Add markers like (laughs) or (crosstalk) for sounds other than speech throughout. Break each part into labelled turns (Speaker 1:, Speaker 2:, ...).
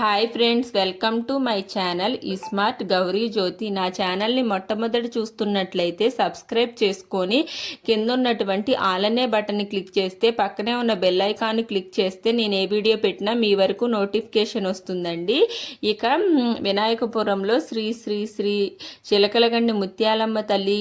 Speaker 1: Hi friends welcome to my channel. ఈ smart Gauri Jyothi. నా ఛానల్ని మొట్టమొదటి చూస్తున్నట్లయితే సబ్స్క్రైబ్ చేసుకొని కింద ఉన్నటువంటి ఆలనే బటన్ని క్లిక్ చేస్తే పక్కనే ఉన్న బెల్ ఐకాన్ క్లిక్ చేస్తే నేను ఏ వీడియో పెట్టినా మీ వరకు నోటిఫికేషన్ వస్తుందండి. ఇక వినాయకపురంలో శ్రీ శ్రీ శ్రీ చిలకలగండి ముత్యాలమ్మ తల్లి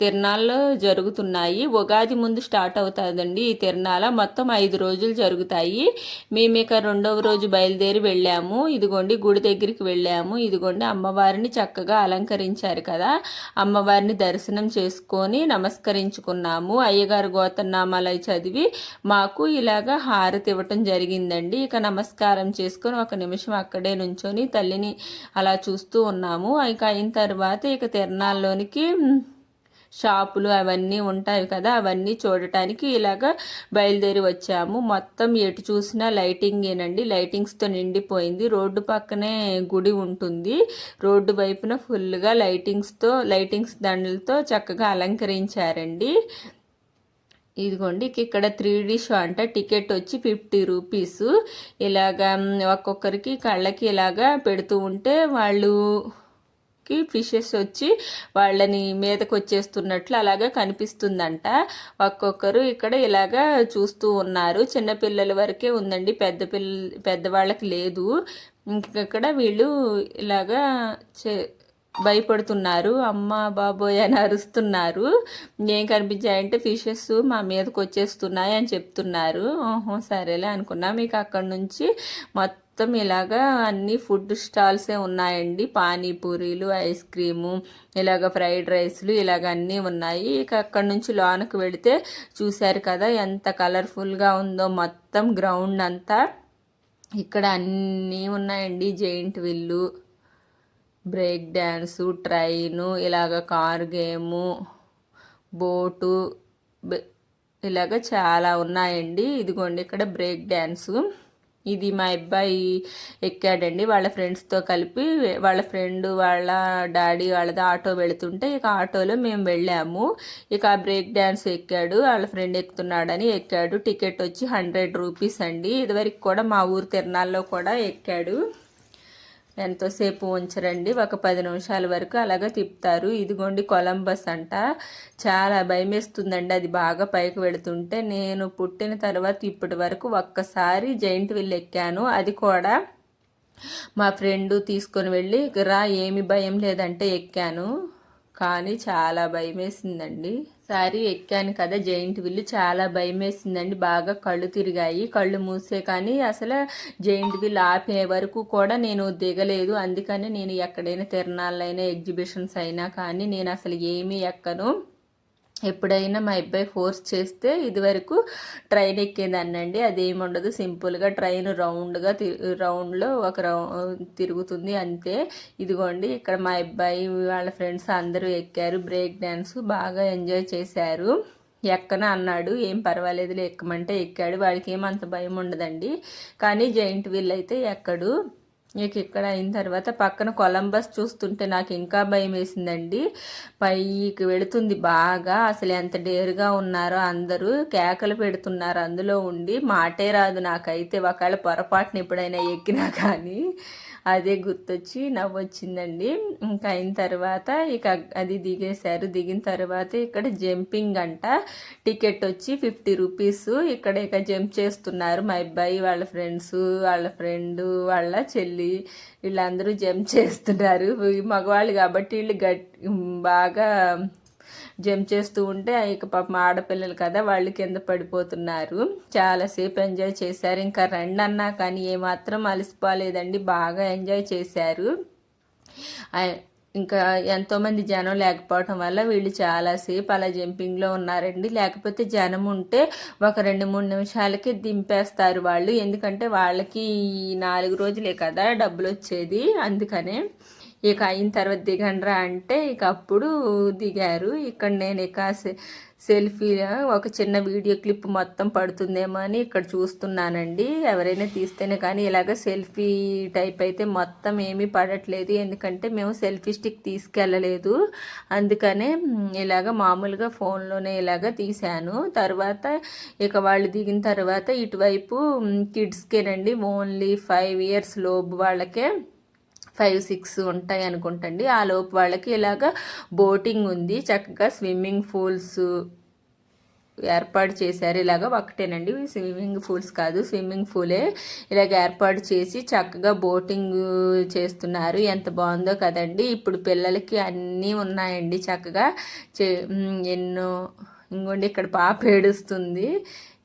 Speaker 1: తిరణాలు జరుగుతున్నాయి. ఉగాది ముందు స్టార్ట్ అవుతుందండి ఈ తిరణాల మొత్తం ఐదు రోజులు జరుగుతాయి. మేము ఇక రెండవ రోజు బయలుదేరి వెళ్ళాము. ఇదిగోండి గుడి దగ్గరికి వెళ్ళాము. ఇదిగోండి అమ్మవారిని చక్కగా అలంకరించారు కదా. అమ్మవారిని దర్శనం చేసుకొని నమస్కరించుకున్నాము. అయ్యగారు గోతనామాలై చదివి మాకు ఇలాగా హారతి ఇవ్వటం జరిగిందండి. ఇక నమస్కారం చేసుకొని ఒక నిమిషం అక్కడే నుంచొని తల్లిని అలా చూస్తూ ఉన్నాము. ఇక అయిన తర్వాత ఇక తిరణాల్లోనికి షాపులు అవన్నీ ఉంటాయి కదా అవన్నీ చూడటానికి ఇలాగ బయలుదేరి వచ్చాము. మొత్తం ఎటు చూసినా లైటింగేనండి లైటింగ్స్తో నిండిపోయింది. రోడ్డు పక్కనే గుడి ఉంటుంది. రోడ్డు వైపున ఫుల్గా లైటింగ్స్తో లైటింగ్స్ దండలతో చక్కగా అలంకరించారండి. ఇదిగోండి ఇక్కడ త్రీ డీ షో అంట. టికెట్ వచ్చి ఫిఫ్టీ రూపీస్. ఇలాగా ఒక్కొక్కరికి కళ్ళకి ఇలాగా పెడుతూ ఉంటే వాళ్ళు కి ఫిషెస్ వచ్చి వాళ్ళని మీదకు వచ్చేస్తున్నట్లు అలాగా కనిపిస్తుందంట. ఒక్కొక్కరు ఇక్కడ ఇలాగా చూస్తూ ఉన్నారు. చిన్నపిల్లల వరకే ఉందండి. పెద్ద పిల్ల పెద్దవాళ్ళకి లేదు. ఇక్కడ వీళ్ళు ఇలాగా చే భయపడుతున్నారు. అమ్మ బాబోయ్ అని అరుస్తున్నారు. ఏం కనిపించాయంటే ఫిషెస్ మా మీదకి వచ్చేస్తున్నాయి అని చెప్తున్నారు. ఓహో సరేలే అనుకున్నా. మీకు అక్కడ నుంచి మొత్తం ఇలాగా అన్ని ఫుడ్ స్టాల్సే ఉన్నాయండి. పానీపూరీలు ఐస్ క్రీము ఇలాగ ఫ్రైడ్ రైస్లు ఇలాగ అన్నీ ఉన్నాయి. ఇక అక్కడ నుంచి లోనకు వెళితే చూశారు కదా ఎంత కలర్ఫుల్గా ఉందో మొత్తం గ్రౌండ్ అంతా. ఇక్కడ అన్నీ ఉన్నాయండి. Giant wheel break dance train ఇలాగ కార్ గేము బోటు ఇలాగ చాలా ఉన్నాయండి. ఇదిగోండి ఇక్కడ బ్రేక్ డ్యాన్సు ఇది మా అబ్బాయి ఎక్కాడండి. వాళ్ళ ఫ్రెండ్స్తో కలిపి వాళ్ళ ఫ్రెండ్ వాళ్ళ డాడీ వాళ్ళది ఆటో వెళుతుంటే ఇక ఆటోలో మేము వెళ్ళాము. ఇక ఆ బ్రేక్ డ్యాన్స్ ఎక్కాడు. వాళ్ళ ఫ్రెండ్ ఎక్కుతున్నాడని ఎక్కాడు. టికెట్ వచ్చి హండ్రెడ్ రూపీస్ అండి. ఇదివరకు కూడా మా ఊరు తిరణాల్లో కూడా ఎక్కాడు. ఎంతోసేపు ఉంచరండి. ఒక పది నిమిషాల వరకు అలాగే తిప్పుతారు. ఇదిగోండి కొలంబస్ అంట. చాలా భయమేస్తుందండి. అది బాగా పైకి వెళుతుంటే నేను పుట్టిన తర్వాత ఇప్పటి వరకు ఒక్కసారి జైంట్ వీల్ ఎక్కాను. అది కూడా మా ఫ్రెండ్ తీసుకొని వెళ్ళి రా ఏమి భయం లేదంటే ఎక్కాను. కానీ చాలా భయం వేసిందండి సారీ ఎక్కాను కదా జైంట్ విల్లు. చాలా భయం వేసిందండి బాగా కళ్ళు తిరిగాయి. కళ్ళు మూసే కానీ అసలు జైంట్ విల్ ఆపే వరకు కూడా నేను దిగలేదు. అందుకని నేను ఎక్కడైనా తిరణాలైనా ఎగ్జిబిషన్స్ అయినా కానీ నేను అసలు ఏమీ ఎక్కను. ఎప్పుడైనా మా అబ్బాయి ఫోర్స్ చేస్తే ఇదివరకు ట్రైన్ ఎక్కేదాన్నండి. అదేమి ఉండదు సింపుల్గా ట్రైన్ రౌండ్గా తి రౌండ్లో ఒక రౌ తిరుగుతుంది అంతే. ఇదిగోండి ఇక్కడ మా అబ్బాయి వాళ్ళ ఫ్రెండ్స్ అందరూ ఎక్కారు బ్రేక్ డ్యాన్స్ బాగా ఎంజాయ్ చేశారు. ఎక్కన అన్నాడు ఏం పర్వాలేదులే ఎక్కమంటే ఎక్కాడు వాడికి ఏమంత భయం ఉండదండి కానీ జైంట్ వీల్ అయితే ఎక్కడు. ఇక ఇక్కడ అయిన తర్వాత పక్కన కొలంబస్ చూస్తుంటే నాకు ఇంకా భయం వేసిందండి. పైకి వెళుతుంది బాగా. అసలు ఎంత డేరుగా ఉన్నారో అందరూ కేకలు పెడుతున్నారు అందులో ఉండి. మాటే రాదు నాకైతే. ఒకవేళ పొరపాటున ఎప్పుడైనా ఎక్కినా కానీ. అదే గుర్తొచ్చి నవ్వొచ్చిందండి. ఇంకా అయిన తర్వాత ఇక అది దిగేశారు. దిగిన తర్వాత ఇక్కడ జంపింగ్ అంట. టికెట్ వచ్చి ఫిఫ్టీ రూపీస్. ఇక్కడ ఇక జంప్ చేస్తున్నారు మా అబ్బాయి వాళ్ళ ఫ్రెండ్స్ వాళ్ళ ఫ్రెండ్ వాళ్ళ చెల్లి. వీళ్ళందరూ జంప్ చేస్తున్నారు. మగవాళ్ళు కాబట్టి వీళ్ళు గట్ బాగా జంప్ చేస్తూ ఉంటే ఇక పాపం ఆడపిల్లలు కదా వాళ్ళు కింద పడిపోతున్నారు. చాలాసేపు ఎంజాయ్ చేశారు. ఇంకా రండి అన్నా కానీ ఏమాత్రం అలసిపోలేదండి. బాగా ఎంజాయ్ చేశారు. ఇంకా ఎంతోమంది జనం లేకపోవటం వల్ల వీళ్ళు చాలాసేపు అలా జంపింగ్లో ఉన్నారండి. లేకపోతే జనం ఉంటే ఒక రెండు మూడు నిమిషాలకి దింపేస్తారు వాళ్ళు. ఎందుకంటే వాళ్ళకి నాలుగు రోజులే కదా డబ్బులు వచ్చేది. అందుకనే ఇక అయిన తర్వాత దిగండ్రా అంటే ఇక అప్పుడు దిగారు. ఇక్కడ నేను ఇక సెల్ఫీ ఒక చిన్న వీడియో క్లిప్ మొత్తం పడుతుందేమో అని ఇక్కడ చూస్తున్నానండి. ఎవరైనా తీస్తేనే కానీ ఇలాగ సెల్ఫీ టైప్ అయితే మొత్తం ఏమీ పడట్లేదు. ఎందుకంటే మేము సెల్ఫీ స్టిక్ తీసుకెళ్ళలేదు. అందుకనే ఇలాగ మామూలుగా ఫోన్లోనే ఇలాగ తీశాను. తర్వాత ఇక వాళ్ళు దిగిన తర్వాత ఇటువైపు కిడ్స్కేనండి ఓన్లీ ఫైవ్ ఇయర్స్ లోపు వాళ్ళకే ఫైవ్ సిక్స్ ఉంటాయి అనుకుంటండి. ఆ లోపు వాళ్ళకి ఇలాగ బోటింగ్ ఉంది. చక్కగా స్విమ్మింగ్ పూల్స్ ఏర్పాటు చేశారు. ఇలాగ ఒకటేనండి. స్విమ్మింగ్ పూల్స్ కాదు స్విమ్మింగ్ పూలే ఇలాగ ఏర్పాటు చేసి చక్కగా బోటింగ్ చేస్తున్నారు. ఎంత బాగుందో కదండి. ఇప్పుడు పిల్లలకి అన్నీ ఉన్నాయండి చక్కగా. చే ఎన్నో ఇంకోండి ఇక్కడ పాప ఏడుస్తుంది.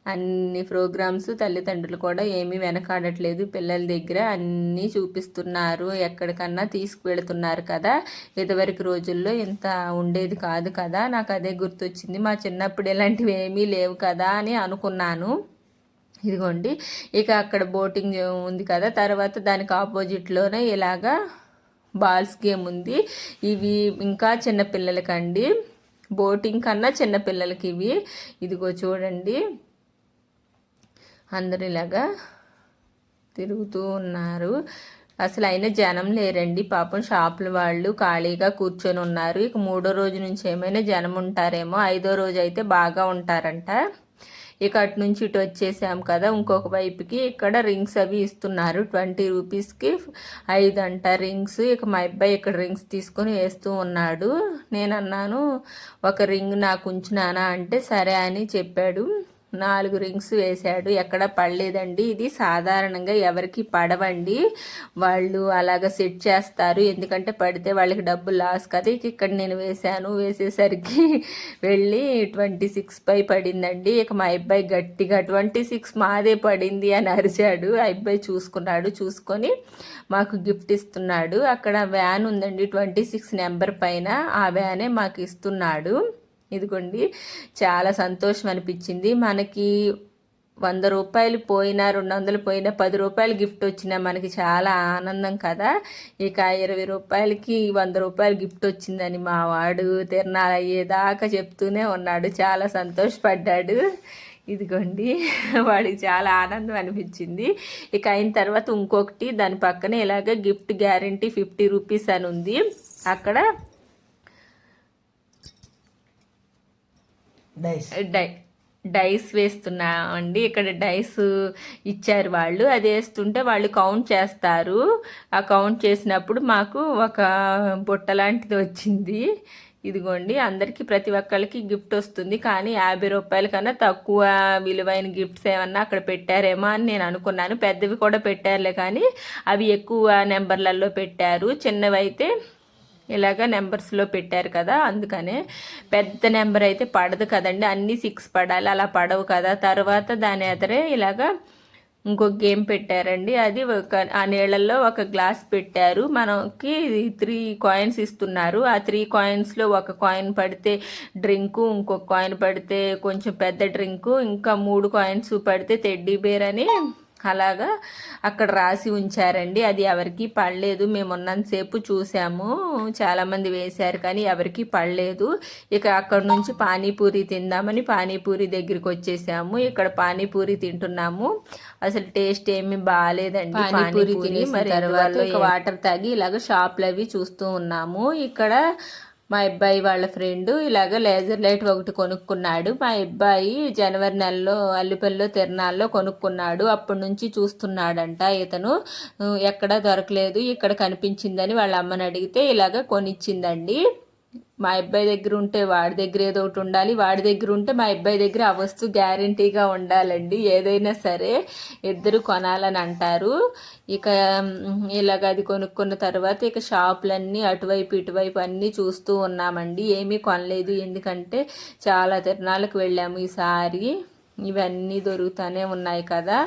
Speaker 1: అన్ని ప్రోగ్రామ్స్ తల్లిదండ్రులు కూడా ఏమీ వెనకాడట్లేదు. పిల్లల దగ్గర అన్నీ చూపిస్తున్నారు. ఎక్కడికన్నా తీసుకువెళుతున్నారు కదా. ఇదివరకు రోజుల్లో ఇంత ఉండేది కాదు కదా. నాకు అదే గుర్తొచ్చింది. మా చిన్నప్పుడు ఇలాంటివి ఏమీ లేవు కదా అని అనుకున్నాను. ఇదిగోండి. ఇక అక్కడ బోటింగ్ ఉంది కదా. తర్వాత దానికి ఆపోజిట్లోనే ఇలాగా బాల్స్ గేమ్ ఉంది. ఇవి ఇంకా చిన్నపిల్లలకండి బోటింగ్ కన్నా చిన్నపిల్లలకి ఇవి. ఇదిగో చూడండి. అందరిలాగా తిరుగుతూ ఉన్నారు. అసలు అయినా జనం లేరండి. పాపం షాపుల వాళ్ళు ఖాళీగా కూర్చొని ఉన్నారు. ఇక మూడో రోజు నుంచి ఏమైనా జనం ఉంటారేమో ఐదో రోజు అయితే బాగా ఉంటారంట. ఇక అటు నుంచి ఇటు వచ్చేసాం కదా ఇంకొక వైపుకి ఇక్కడ రింగ్స్ అవి ఇస్తున్నారు. ట్వంటీ రూపీస్కి ఐదు అంట రింగ్స్. ఇక మా అబ్బాయి ఇక్కడ రింగ్స్ తీసుకొని వేస్తూ ఉన్నాడు. నేను అన్నాను ఒక రింగ్ నాకు ఉంచినానా? అంటే సరే అని చెప్పాడు. నాలుగు రింగ్స్ వేశాడు. ఎక్కడ పడలేదండి. ఇది సాధారణంగా ఎవరికి పడవండి. వాళ్ళు అలాగ సెట్ చేస్తారు. ఎందుకంటే పడితే వాళ్ళకి డబ్బు లాస్ కదా. ఇక్కడ నేను వేశాను. వేసేసరికి వెళ్ళి ట్వంటీ సిక్స్ పై పడిందండి. ఇక మా అబ్బాయి గట్టిగా ట్వంటీ సిక్స్ మాదే పడింది అని అరిచాడు. అబ్బాయి చూసుకున్నాడు. చూసుకొని మాకు గిఫ్ట్ ఇస్తున్నాడు. అక్కడ వ్యాన్ ఉందండి. ట్వంటీ సిక్స్ నెంబర్ పైన. ఆ వ్యానే మాకు ఇస్తున్నాడు. ఇదిగోండి. చాలా సంతోషం అనిపించింది. మనకి వంద రూపాయలు పోయినా రెండు వందలు పోయినా పది రూపాయలు గిఫ్ట్ వచ్చినా మనకి చాలా ఆనందం కదా. ఇక ఇరవై రూపాయలకి వంద రూపాయలు గిఫ్ట్ వచ్చిందని మా వాడు తిరణాలు అయ్యేదాకా చెప్తూనే ఉన్నాడు. చాలా సంతోషపడ్డాడు. ఇదిగోండి. వాడికి చాలా ఆనందం అనిపించింది. ఇక అయిన తర్వాత ఇంకొకటి దాని పక్కన ఇలాగ గిఫ్ట్ గ్యారంటీ ఫిఫ్టీ రూపీస్ అని ఉంది. అక్కడ డై డైస్ వేస్తున్నామండి ఇక్కడ డైస్ ఇచ్చారు వాళ్ళు. అది వేస్తుంటే వాళ్ళు కౌంట్ చేస్తారు. ఆ కౌంట్ చేసినప్పుడు మాకు ఒక బుట్ట లాంటిది వచ్చింది. ఇదిగోండి అందరికీ ప్రతి ఒక్కరికి గిఫ్ట్ వస్తుంది. కానీ యాభై రూపాయల కన్నా తక్కువ విలువైన గిఫ్ట్స్ ఏమన్నా అక్కడ పెట్టారేమో అని నేను అనుకున్నాను. పెద్దవి కూడా పెట్టారులే కానీ అవి ఎక్కువ నెంబర్లలో పెట్టారు. చిన్నవి అయితే ఇలాగ నెంబర్స్లో పెట్టారు కదా అందుకనే పెద్ద నెంబర్ అయితే పడదు కదండి. అన్నీ సిక్స్ పడాలి అలా పడవు కదా. తర్వాత దాని ఎదరే ఇలాగ ఇంకొక గేమ్ పెట్టారండి. అది ఒక ఆ నీళ్ళల్లో ఒక గ్లాస్ పెట్టారు. మనకి త్రీ కాయిన్స్ ఇస్తున్నారు. ఆ త్రీ కాయిన్స్లో ఒక కాయిన్ పడితే డ్రింకు ఇంకొక కాయిన్ పడితే కొంచెం పెద్ద డ్రింకు ఇంకా మూడు కాయిన్స్ పడితే తెడ్డీ బేర్ అని అలాగా అక్కడ రాసి ఉంచారండి. అది ఎవరికి పడలేదు. మేము ఉన్నంతసేపు చూసాము. చాలామంది వేశారు కానీ ఎవరికి పడలేదు. ఇక అక్కడ నుంచి పానీపూరి తిందామని పానీపూరి దగ్గరికి వచ్చేసాము. ఇక్కడ పానీపూరి తింటున్నాము. అసలు టేస్ట్ ఏమి బాగాలేదండి పానీపూరి తిని మరి తర్వాత వాటర్ తాగి ఇలాగ షాప్లు అవి చూస్తూ ఉన్నాము. ఇక్కడ మా అబ్బాయి వాళ్ళ ఫ్రెండ్ ఇలాగ లేజర్ లైట్ ఒకటి కొనుక్కున్నాడు. మా అబ్బాయి జనవరి నెలలో అల్లిపల్లిలో తిరణాల్లో కొనుక్కున్నాడు. అప్పటి నుంచి చూస్తున్నాడంట ఇతను. ఎక్కడ దొరకలేదు ఇక్కడ కనిపించిందని వాళ్ళ అమ్మని అడిగితే ఇలాగ కొనిచ్చిందండి. మా అబ్బాయి దగ్గర ఉంటే వాడి దగ్గర ఏదో ఒకటి ఉండాలి వాడి దగ్గర ఉంటే మా అబ్బాయి దగ్గర ఆ వస్తువు గ్యారంటీగా ఉండాలండి. ఏదైనా సరే ఇద్దరు కొనాలని అంటారు. ఇక ఇలాగ అది కొనుక్కున్న తర్వాత ఇక షాపులన్నీ అటువైపు ఇటువైపు అన్నీ చూస్తూ ఉన్నామండి. ఏమీ కొనలేదు. ఎందుకంటే చాలా తిరణాలకు వెళ్ళాము ఈసారి. ఇవన్నీ దొరుకుతూనే ఉన్నాయి కదా.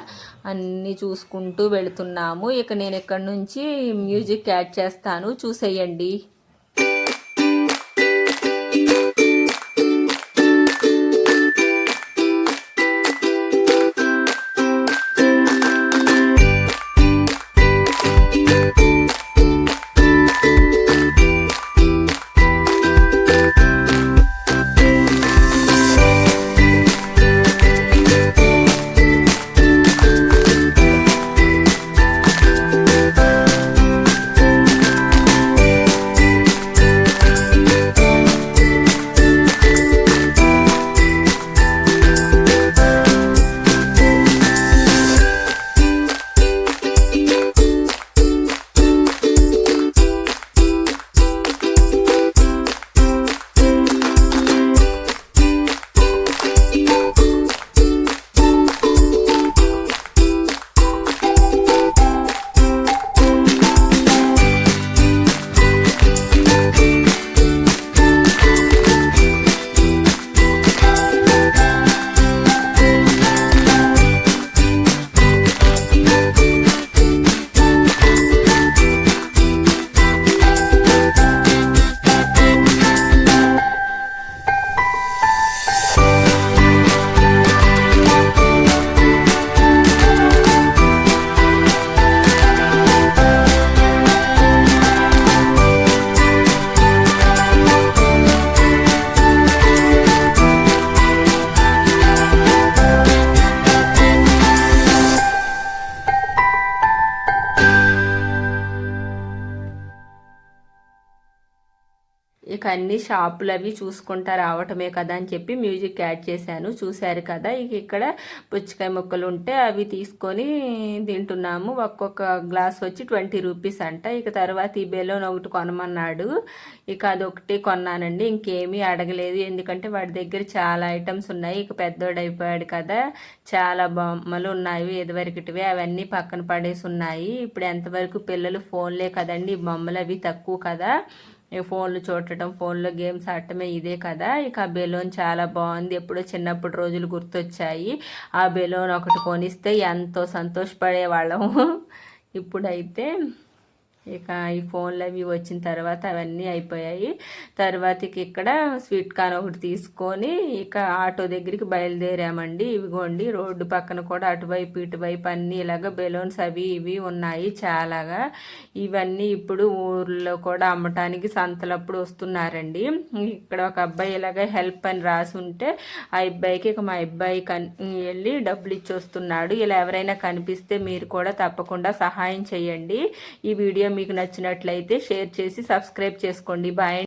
Speaker 1: అన్నీ చూసుకుంటూ వెళుతున్నాము. ఇక నేను ఇక్కడ నుంచి మ్యూజిక్ యాడ్ చేస్తాను. చూసేయండి. అన్ని షాపులు అవి చూసుకుంటా రావటమే కదా అని చెప్పి మ్యూజిక్ యాడ్ చేశాను. చూశారు కదా ఇక ఇక్కడ పుచ్చకాయ ముక్కలు ఉంటే అవి తీసుకొని తింటున్నాము. ఒక్కొక్క గ్లాస్ వచ్చి ట్వంటీ రూపీస్ అంట. ఇక తర్వాత ఈ బెలోన్ ఒకటి కొనమన్నాడు. ఇక అదొకటి కొన్నానండి. ఇంకేమీ అడగలేదు. ఎందుకంటే వాడి దగ్గర చాలా ఐటమ్స్ ఉన్నాయి. ఇక పెద్దోడు అయిపోయాడు కదా. చాలా బొమ్మలు ఉన్నాయి ఇదివరకటివి. అవన్నీ పక్కన పడేసి ఉన్నాయి. ఇప్పుడు ఎంతవరకు పిల్లలు ఫోన్లే కదండి. బొమ్మలు అవి తక్కువ కదా. ఫోన్లు చూడటం ఫోన్లో గేమ్స్ ఆడటమే ఇదే కదా. ఇక ఆ బెలూన్ చాలా బాగుంది. ఎప్పుడో చిన్నప్పుడు రోజులు గుర్తొచ్చాయి. ఆ బెలూన్ ఒకటి కొనిస్తే ఎంతో సంతోషపడేవాళ్ళము. (laughs) ఇప్పుడైతే ఇక ఈ ఫోన్లు అవి వచ్చిన తర్వాత అవన్నీ అయిపోయాయి. తర్వాత ఇక్కడ స్వీట్ కార్న్ ఒకటి తీసుకొని ఇక ఆటో దగ్గరికి బయలుదేరామండి. ఇవిగోండి రోడ్డు పక్కన కూడా అటువైపు ఇటువైపు అన్నీ ఇలాగ బెలూన్స్ అవి ఇవి ఉన్నాయి చాలాగా. ఇవన్నీ ఇప్పుడు ఊర్లో కూడా అమ్మటానికి సంతలప్పుడు వస్తున్నారండి. ఇక్కడ ఒక అబ్బాయి ఇలాగ హెల్ప్ అని రాసి ఉంటే ఆ అబ్బాయికి ఇక మా అబ్బాయి కన్ వెళ్ళి డబ్బులు ఇచ్చి వస్తున్నాడు. ఇలా ఎవరైనా కనిపిస్తే మీరు కూడా తప్పకుండా సహాయం చేయండి. ఈ వీడియో మీకు నచ్చినట్లయితే షేర్ చేసి సబ్స్క్రైబ్ చేసుకోండి. బాయ్